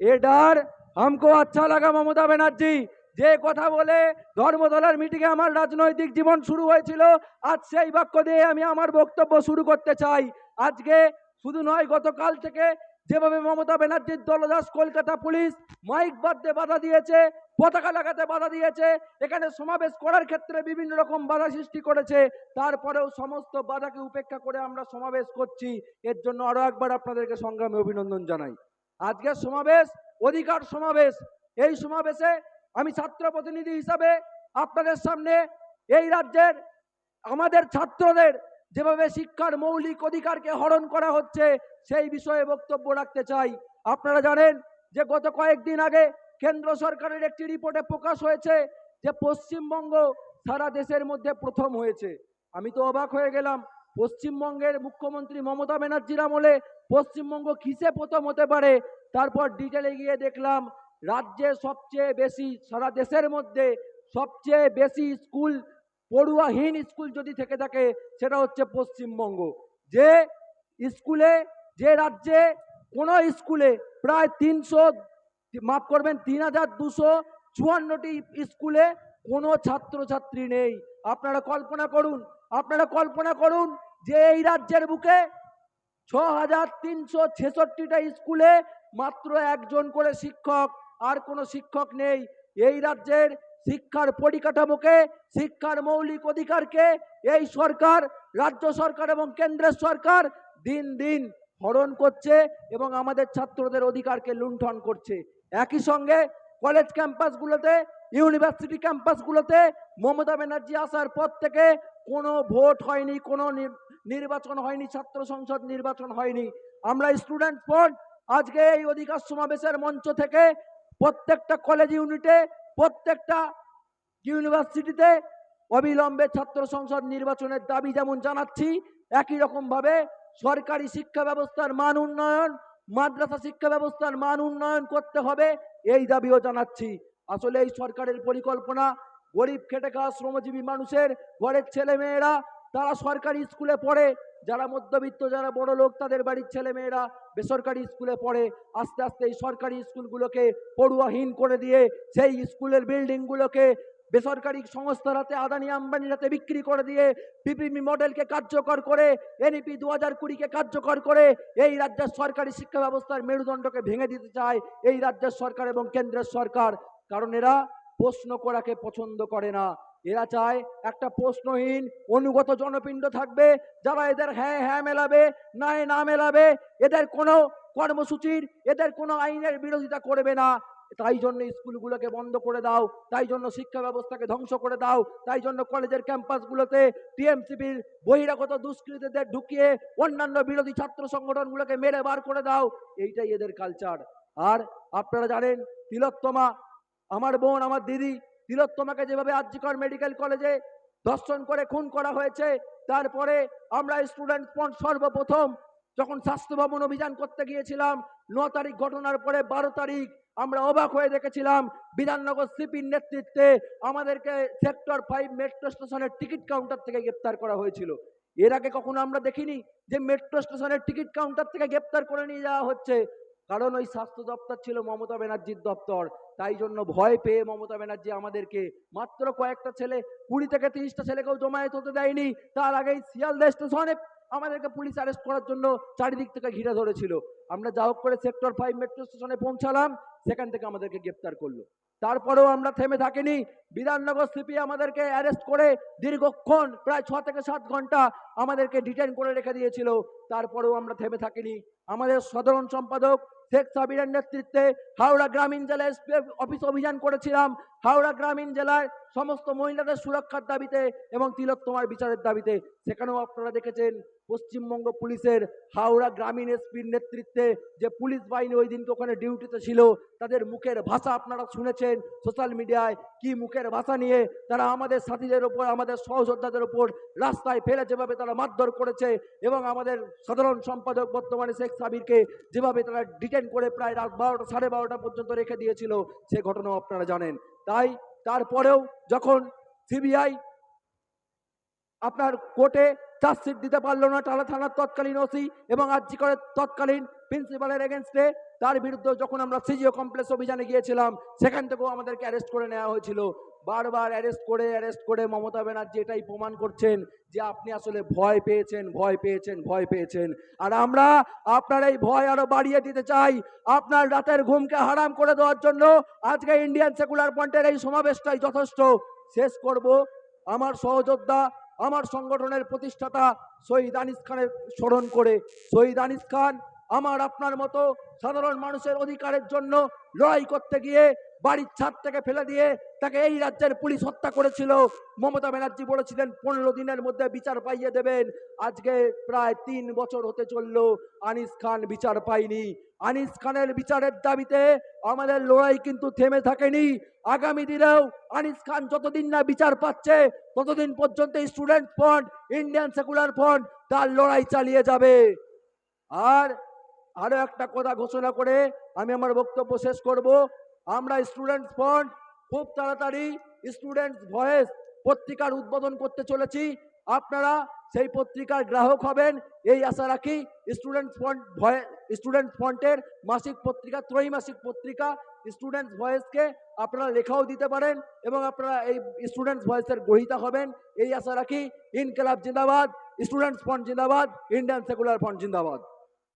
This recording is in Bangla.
ये डर हमको अच्छा लगा মমতা ব্যানার্জি যে কথা বলে ধর্মতলার মিটিংয়ে আমার রাজনৈতিক জীবন শুরু হয়েছিল আজ সেই বাক্য দিয়ে আমি আমার বক্তব্য শুরু করতে চাই আজকে শুধু নয় গতকাল থেকে যেভাবে মমতা ব্যানার্জির দলদাস কলকাতা পুলিশ মাইক বাদতে বাধা দিয়েছে পতাকা লাগাতে বাধা দিয়েছে এখানে সমাবেশ করার ক্ষেত্রে বিভিন্ন রকম বাধা সৃষ্টি করেছে তারপরেও সমস্ত বাধাকে উপেক্ষা করে আমরা সমাবেশ করছি এর জন্য আরো একবার আপনাদেরকে সংগ্রামে অভিনন্দন জানাই আজকের সমাবেশ, অধিকার সমাবেশ। এই সমাবেশে আমি ছাত্র প্রতিনিধি হিসাবে আপনাদের সামনে এই রাজ্যের আমাদের ছাত্রদের যেভাবে শিক্ষার মৌলিক অধিকারকে হরণ করা হচ্ছে, সেই বিষয়ে বক্তব্য রাখতে চাই। আপনারা জানেন যে গত কয়েকদিন আগে কেন্দ্র সরকারের একটি রিপোর্টে প্রকাশ হয়েছে যে পশ্চিমবঙ্গ সারা দেশের মধ্যে প্রথম হয়েছে। আমি তো অবাক হয়ে গেলাম পশ্চিমবঙ্গের মুখ্যমন্ত্রী মমতা ব্যানার্জির আমলে পশ্চিমবঙ্গ কিসে প্রথম হতে পারে? তারপর ডিটেলে গিয়ে দেখলাম, রাজ্যে সবচেয়ে বেশি, সারা দেশের মধ্যে সবচেয়ে বেশি স্কুল, পড়ুয়াহীন স্কুল যদি থেকে থাকে, সেটা হচ্ছে পশ্চিমবঙ্গ। যে স্কুলে, যে রাজ্যে, কোনো স্কুলে প্রায় তিনশো, মাফ করবেন, তিন হাজার দুশো চুয়ান্নটি স্কুলে কোনো ছাত্রছাত্রী নেই। আপনারা কল্পনা করুন, আপনারা কল্পনা করুন যে এই রাজ্যের বুকে ছ হাজার তিনশো ছেষট্টিটা স্কুলে মাত্র একজন করে শিক্ষক, আর কোনো শিক্ষক নেই। এই রাজ্যের শিক্ষার পরিকাঠামোকে, শিক্ষার মৌলিক অধিকারকে এই সরকার, রাজ্য সরকার এবং কেন্দ্রের সরকার দিন দিন হরণ করছে এবং আমাদের ছাত্রদের অধিকারকে লুণ্ঠন করছে। একই সঙ্গে কলেজ ক্যাম্পাসগুলোতে ইউনিভার্সিটি ক্যাম্পাসগুলোতে মমতা ব্যানার্জি আসার পর থেকে কোনো ভোট হয়নি, কোনো নির- নির্বাচন হয়নি, ছাত্র সংসদ নির্বাচন হয়নি। আমরা স্টুডেন্ট ফ্রন্ট আজকে এই অধিকার সমাবেশের মঞ্চ থেকে প্রত্যেকটা কলেজ ইউনিটে প্রত্যেকটা ইউনিভার্সিটিতে অবিলম্বে ছাত্র সংসদ নির্বাচনের দাবি যেমন জানাচ্ছি, একই রকম ভাবে সরকারি শিক্ষা ব্যবস্থার মান উন্নয়ন, মাদ্রাসা শিক্ষা ব্যবস্থার মান উন্নয়ন করতে হবে, এই দাবিও জানাচ্ছি। আসলে এই সরকারের পরিকল্পনা গরিব খেটে খাওয়া শ্রমজীবী মানুষের ঘরের ছেলে মেয়েরা তারা সরকারি স্কুলে পড়ে। যারা মধ্যবিত্ত, যারা বড় লোক, তাদের বাড়ির ছেলে মেয়েরা বেসরকারি স্কুলে পড়ে। আস্তে আস্তে এই সরকারি স্কুলগুলোকে পড়ুয়াহীন করে দিয়ে সেই স্কুলের বিল্ডিংগুলোকে বেসরকারি সংস্থার হাতে আদানি আম্বানির হাতে বিক্রি করে দিয়ে পিপিপি মডেলকে কার্যকর করে, এনইপি দু হাজার কুড়িকে কার্যকর করে এই রাজ্যের সরকারি শিক্ষা ব্যবস্থার মেরুদণ্ডকে ভেঙে দিতে চায় এই রাজ্যের সরকার এবং কেন্দ্রের সরকার। কারণ এরা প্রশ্ন করাকে পছন্দ করে না। এরা চায় একটা প্রশ্নহীন, অনুগত জনপিণ্ড থাকবে, যারা এদের হ্যাঁ হ্যাঁ মেলাবে না না মেলাবে, এদের কোনো কর্মসূচির, এদের কোনো আইনের বিরোধিতা করবে না। তাই জন্য স্কুলগুলোকে বন্ধ করে দাও, তাই জন্য শিক্ষা ব্যবস্থাকে ধ্বংস করে দাও, তাই জন্য কলেজের ক্যাম্পাসগুলোতে টিএমসিপির বহিরাগত দুষ্কৃতীদের ঢুকিয়ে অন্যান্য বিরোধী ছাত্র সংগঠনগুলোকে মেরে বার করে দাও। এইটাই এদের কালচার আর আপনারা জানেন, তিলোত্তমা আমার বোন, আমার দিদি, তিলোত্তমাকে যেভাবে আর্যিকর মেডিকেল কলেজে ধর্ষণ করে খুন করা হয়েছে, তারপরে আমরা স্টুডেন্ট সর্বপ্রথম যখন স্বাস্থ্য ভবন অভিযান করতে গিয়েছিলাম, ন তারিখ ঘটনার পরে বারো তারিখ আমরা অবাক হয়ে দেখেছিলাম, বিধাননগর সিপির নেতৃত্বে আমাদেরকে সেক্টর ফাইভ মেট্রো স্টেশনের টিকিট কাউন্টার থেকে গ্রেপ্তার করা হয়েছিল। এর আগে কখনো আমরা দেখিনি যে মেট্রো স্টেশনের টিকিট কাউন্টার থেকে গ্রেপ্তার করে নিয়ে যাওয়া হচ্ছে। কারণ ওই স্বাস্থ্য দপ্তর ছিল মমতা ব্যানার্জির দপ্তর। তাই জন্য ভয় পেয়ে মমতা ব্যানার্জি আমাদেরকে মাত্র কয়েকটা ছেলে, কুড়ি থেকে তিরিশটা ছেলেকেও জমায়েত হতে দেয়নি। তার আগেই শিয়ালদা স্টেশনে আমাদেরকে পুলিশ অ্যারেস্ট করার জন্য চারিদিক থেকে ঘিরে ধরেছিল। আমরা যা করে সেক্টর ফাইভ মেট্রো স্টেশনে পৌঁছালাম, সেখান থেকে আমাদেরকে গ্রেপ্তার করল। তারপরেও আমরা থেমে থাকিনি। বিধাননগর সিপি আমাদেরকে অ্যারেস্ট করে দীর্ঘক্ষণ, প্রায় ছ থেকে সাত ঘণ্টা আমাদেরকে ডিটেন করে রেখে দিয়েছিল। তারপরেও আমরা থেমে থাকিনি। আমাদের সাধারণ সম্পাদক শেখ সাবিরের নেতৃত্বে হাওড়া গ্রামীণ জেলায় এসপিএফ অফিস অভিযান করেছিলাম। হাওড়া গ্রামীণ জেলায় সমস্ত মহিলাদের সুরক্ষার দাবিতে এবং তিলোত্তমার বিচারের দাবিতে। সেখানেও আপনারা দেখেছেন পশ্চিমবঙ্গ পুলিশের হাওড়া গ্রামীণ এসপির নেতৃত্বে যে পুলিশ বাহিনী ওই দিনকে ওখানে ডিউটিতে ছিল, তাদের মুখের ভাষা আপনারা শুনেছেন সোশ্যাল মিডিয়ায়, কি মুখের ভাষা নিয়ে তারা আমাদের সাথীদের ওপর, আমাদের সহযোদ্ধাদের ওপর রাস্তায় ফেলে যেভাবে তারা মারধর করেছে এবং আমাদের সাধারণ সম্পাদক বর্তমানে শেখ সাবিরকে যেভাবে তারা ডিটেন করে প্রায় রাত বারোটা, সাড়ে বারোটা পর্যন্ত রেখে দিয়েছিল, সে ঘটনাও আপনারা জানেন। তাই তারপরেও যখন সিবিআই আপনার কোর্টে চার্জশিট দিতে পারল না, টালা থানার তৎকালীন ওসি এবং আর্জি করে তৎকালীন প্রিন্সিপালের এগেনস্টে তার বিরুদ্ধে যখন আমরা সিজিও কমপ্লেক্স অভিযানে গিয়েছিলাম, সেখান থেকেও আমাদেরকে অ্যারেস্ট করে নেওয়া হয়েছিল। বারবার অ্যারেস্ট করে অ্যারেস্ট করে মমতা ব্যানার্জি এটাই প্রমাণ করছেন যে আপনি আসলে ভয় পেয়েছেন ভয় পেয়েছেন ভয় পেয়েছেন। আর আমরা আপনার এই ভয় আরও বাড়িয়ে দিতে চাই, আপনার রাতের ঘুমকে হারাম করে দেওয়ার জন্য আজকে ইন্ডিয়ান সেকুলার ফ্রন্টের এই সমাবেশটাই যথেষ্ট। শেষ করব। আমার সহযোদ্ধা আমার সংগঠনের প্রতিষ্ঠাতা শহীদ আনিস খানের স্মরণ করে, শহীদ আনিস খান আমার আপনার মতো সাধারণ মানুষের অধিকারের জন্য লড়াই করতে গিয়ে বাড়ির ছাদ থেকে ফেলে দিয়ে তাকে এই রাজ্যের পুলিশ হত্যা করেছিল। মমতা ব্যানার্জি বলেছিলেন, পনেরো দিনের মধ্যে বিচার পাইয়ে দেবেন। আজকে প্রায় তিন বছর হতে চলল, আনিস খান বিচার পায়নি আনিস খানের বিচারের দাবিতে আমাদের লড়াই কিন্তু থেমে থাকেনি। আগামী দিনেও আনিস খান যতদিন না বিচার পাচ্ছে, ততদিন পর্যন্ত student front Indian secular front তার লড়াই চালিয়ে যাবে। আর আরও একটা কথা ঘোষণা করে আমি আমার বক্তব্য শেষ করব। আমরা স্টুডেন্টস ফ্রন্ট খুব তাড়াতাড়ি স্টুডেন্টস ভয়েস পত্রিকার উদ্বোধন করতে চলেছি। আপনারা সেই পত্রিকার গ্রাহক হবেন। এই আশা রাখি স্টুডেন্টস ফ্রন্ট ভয়ে স্টুডেন্টস ফ্রন্টের মাসিক পত্রিকা, ত্রৈমাসিক পত্রিকা স্টুডেন্টস ভয়েসকে আপনারা লেখাও দিতে পারেন এবং আপনারা এই স্টুডেন্টস ভয়েসের গ্রহীতা হবেন। এই আশা রাখি ইনকেলাব জিন্দাবাদ স্টুডেন্টস ফ্রন্ট জিন্দাবাদ ইন্ডিয়ান সেকুলার ফ্রন্ট জিন্দাবাদ।